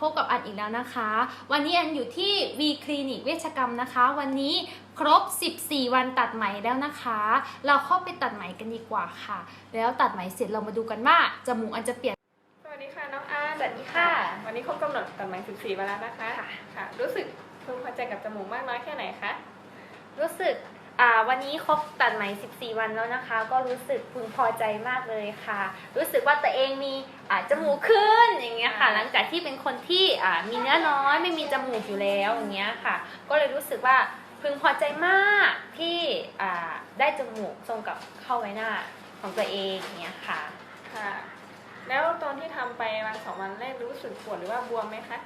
พบกับอันอีกแล้วนะคะ วันนี้อันอยู่ที่ V คลินิกเวชกรรมนะคะ วันนี้ครบ 14 วันตัดไหมแล้วนะคะ เราเข้าไปตัดไหมกันดีกว่าค่ะ แล้วตัดไหมเสร็จเรามาดูกันว่าจมูกอันจะเปลี่ยน สวัสดีค่ะน้องอาร์ตสวัสดีค่ะ วันนี้ครบกำหนดตัดไหม 14 วันแล้วนะคะ ค่ะค่ะรู้สึกพึงพอใจกับจมูกมากน้อยแค่ไหนคะ รู้สึกอ่า วันนี้ครบตัดไหม 14 วันแล้วนะคะ ก็รู้สึกพึงพอใจมากเลยค่ะ รู้สึกว่าตัวเองมีอ่าจมูกขึ้นอย่างเงี้ยค่ะ หลังจากที่เป็นคนที่อ่ามีเนื้อน้อยไม่มีจมูกอยู่แล้วอย่างเงี้ยค่ะ ก็เลยรู้สึกว่าพึงพอใจมากที่อ่าได้จมูกทรงกับเข้าไว้หน้าของตัวเองอย่างเงี้ยค่ะค่ะ แล้วตอนที่ทำไปวันสองวันแรกรู้สึกปวดหรือว่าบวมไหมคะ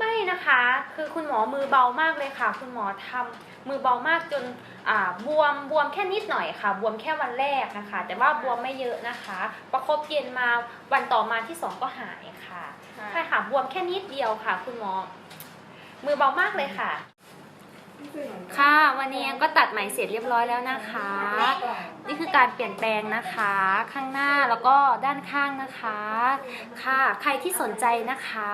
ไม่นะคะ คือคุณหมอมือเบามากเลยค่ะ คุณหมอทำมือเบามากจนอ่าบวมบวมแค่นิดหน่อยค่ะ บวมแค่วันแรกนะคะ แต่ว่าบวมไม่เยอะนะคะ ประคบเย็นมาวันต่อมาที่สองก็หายค่ะค่ะใช่ค่ะบวมแค่นิดเดียวค่ะ คุณหมอ มือเบามากเลยค่ะ ค่ะวันนี้ก็ตัดไหมเสร็จเรียบร้อยแล้วนะคะ นี่คือการเปลี่ยนแปลงนะคะ ข้างหน้าแล้วก็ด้านข้างนะคะ ค่ะ ใครที่สนใจนะคะ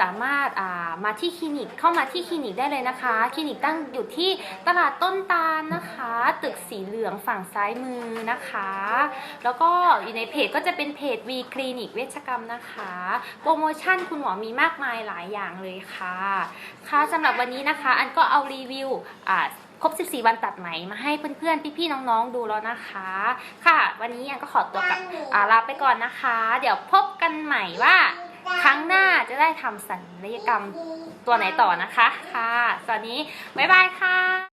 สามารถามาที่คลินิกเข้ามาที่คลินิกได้เลยนะคะ คลินิกตั้งอยู่ที่ตลาดต้นตาลนะคะ ตึกสีเหลืองฝั่งซ้ายมือนะคะ แล้วก็อยู่ในเพจก็จะเป็นเพจ V คลินิกเวชกรรมนะคะ โปรโมชั่นคุณหมอมีมากมายหลายอย่างเลยค่ะ ค่ะสำหรับวันนี้นะคะ อันก็เอารีวิวอ่าครบ 14 วันตัดไหมมาให้เพื่อนๆ พี่ๆ น้องๆ ดูแล้วนะคะ ค่ะ วันนี้อันก็ขอตัวกับลาไปก่อนนะคะ เดี๋ยวพบกันใหม่ว่า ครั้งหน้าจะได้ทำศัลยกรรมตัวไหนต่อนะคะ ค่ะ ตอนนี้ บ๊ายบายค่ะ